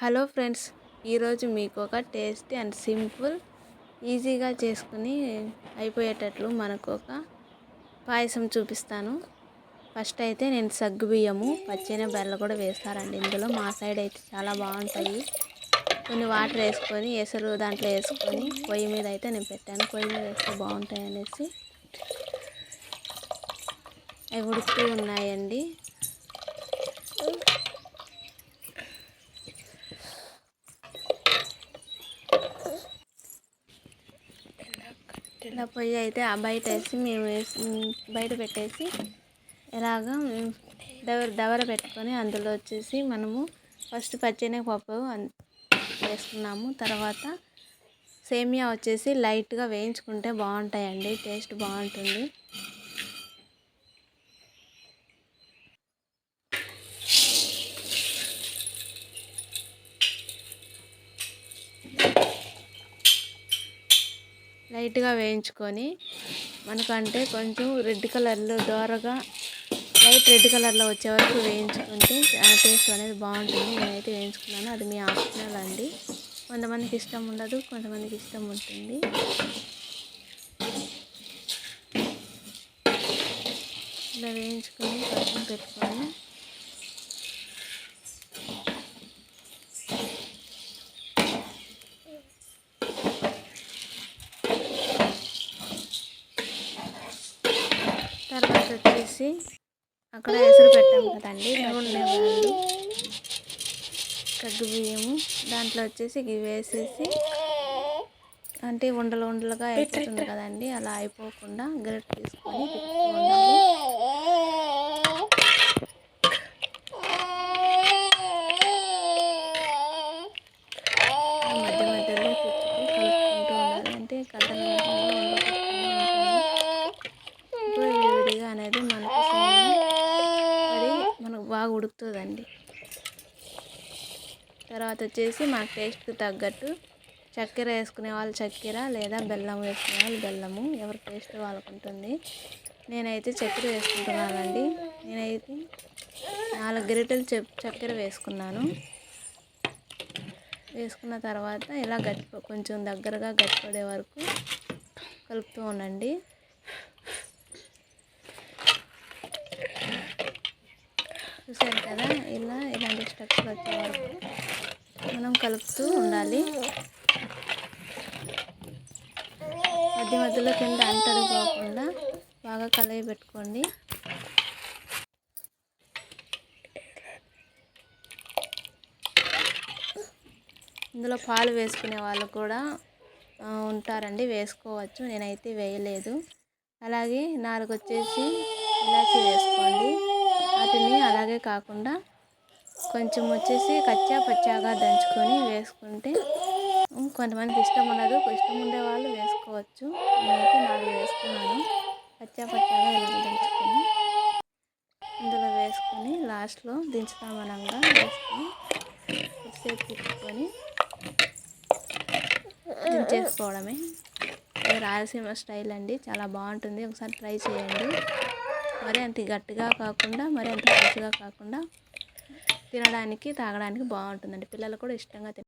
Hello friends ఈరోజు మీకు ఒక టేస్టీ అండ్ సింపుల్ ఈజీగా చేసుకుని అయిపోయేటట్లు మనకు ఒక పాయసం చూపిస్తాను. ఫస్ట్ అయితే నేను సగ్గు బియ్యము పచ్చిన బెల్ల కూడా వేస్తారండి ఇందులో మా సైడ్ అయితే చాలా బాగుంటాయి. కొన్ని వాటర్ వేసుకొని ఎసరు దాంట్లో వేసుకొని పొయ్యి మీద అయితే నేను పెట్టాను. పొయ్యి మీద వేస్తే బాగుంటాయి అనేసి. అవి ఉడుకుతూ ఉన్నాయండి. ఇలా పొయ్యి అయితే ఆ బయట వేసి మేము వేసి బయట పెట్టేసి ఇలాగా దవర దవర పెట్టుకొని అందులో వచ్చేసి మనము ఫస్ట్ పప్పు వేసుకున్నాము. తర్వాత సేమియా వచ్చేసి లైట్గా వేయించుకుంటే బాగుంటాయండి టేస్ట్ బాగుంటుంది. లైట్గా వేయించుకొని మనకంటే కొంచెం రెడ్ కలర్లో దోరగా లైట్ రెడ్ కలర్లో వచ్చే వరకు వేయించుకుంటే ఆ టేస్ట్ అనేది బాగుంటుంది. నేనైతే వేయించుకున్నాను. అది మీ ఆప్షనల్ అండి. కొంతమందికి ఇష్టం ఉండదు కొంతమందికి ఇష్టం ఉంటుంది. ఇలా వేయించుకొని పక్కన పెట్టుకొని తర్వాత వచ్చేసి అక్కడ ఎసురు పెట్టాము కదండి ఉండేవాళ్ళు కగ్గు బియ్యము దాంట్లో వచ్చేసి ఇవి వేసేసి అంటే ఉండలు ఉండలుగా అయిపోతుంది కదండి అలా అయిపోకుండా గరిట తీసుకొని ఉండాలి మధ్య మధ్యలో తెచ్చుకొని కలుపుకుంటూ ఉండాలి అంటే కథలు అనేది మనకు అది మనకు బాగా ఉడుకుతుందండి. తర్వాత వచ్చేసి మా టేస్ట్కి తగ్గట్టు చక్కెర వేసుకునే వాళ్ళు చక్కెర లేదా బెల్లం వేసుకునే వాళ్ళు బెల్లము ఎవరి టేస్ట్ వాళ్ళకు ఉంటుంది. నేనైతే చక్కెర వేసుకుంటున్నానండి. నేనైతే నాలుగు గరిటెలు చక్కెర వేసుకున్నాను. వేసుకున్న తర్వాత ఇలా గట్టి కొంచెం దగ్గరగా గట్టిపడే వరకు కలుపుతూ ఉండండి. చూసారు కదా ఇలా ఇలాంటి స్ట్రక్చర్ వచ్చే వరకు మనం కలుపుతూ ఉండాలి. మధ్య మధ్యలో కింద అంతడిపోకుండా బాగా కలయి పెట్టుకోండి. ఇందులో పాలు వేసుకునే వాళ్ళు కూడా ఉంటారండి వేసుకోవచ్చు. నేనైతే వేయలేదు. అలాగే నాలుగు వచ్చేసి ఇలాచి వేసుకోండి. అలాగే కాకుండా కొంచెం వచ్చేసి కచ్చా పచ్చాగా దంచుకొని వేసుకుంటే కొంతమందికి ఇష్టం ఉండదు. ఇష్టం ఉండే వాళ్ళు వేసుకోవచ్చు. నేనైతే నాలుగు వేసుకున్నాను. పచ్చా పచ్చాగా ఇలా దంచుకొని ఇందులో వేసుకొని లాస్ట్లో దించుతామనంగా వేసుకొని కొద్దిసేపు తిప్పుకొని దించేసుకోవడమే. రాయలసీమ స్టైల్ అండి. చాలా బాగుంటుంది. ఒకసారి ట్రై చేయండి. మరి అంత గట్టిగా కాకుండా మరి అంత మంచిగా కాకుండా తినడానికి తాగడానికి బాగుంటుందండి. పిల్లలు కూడా ఇష్టంగా తిన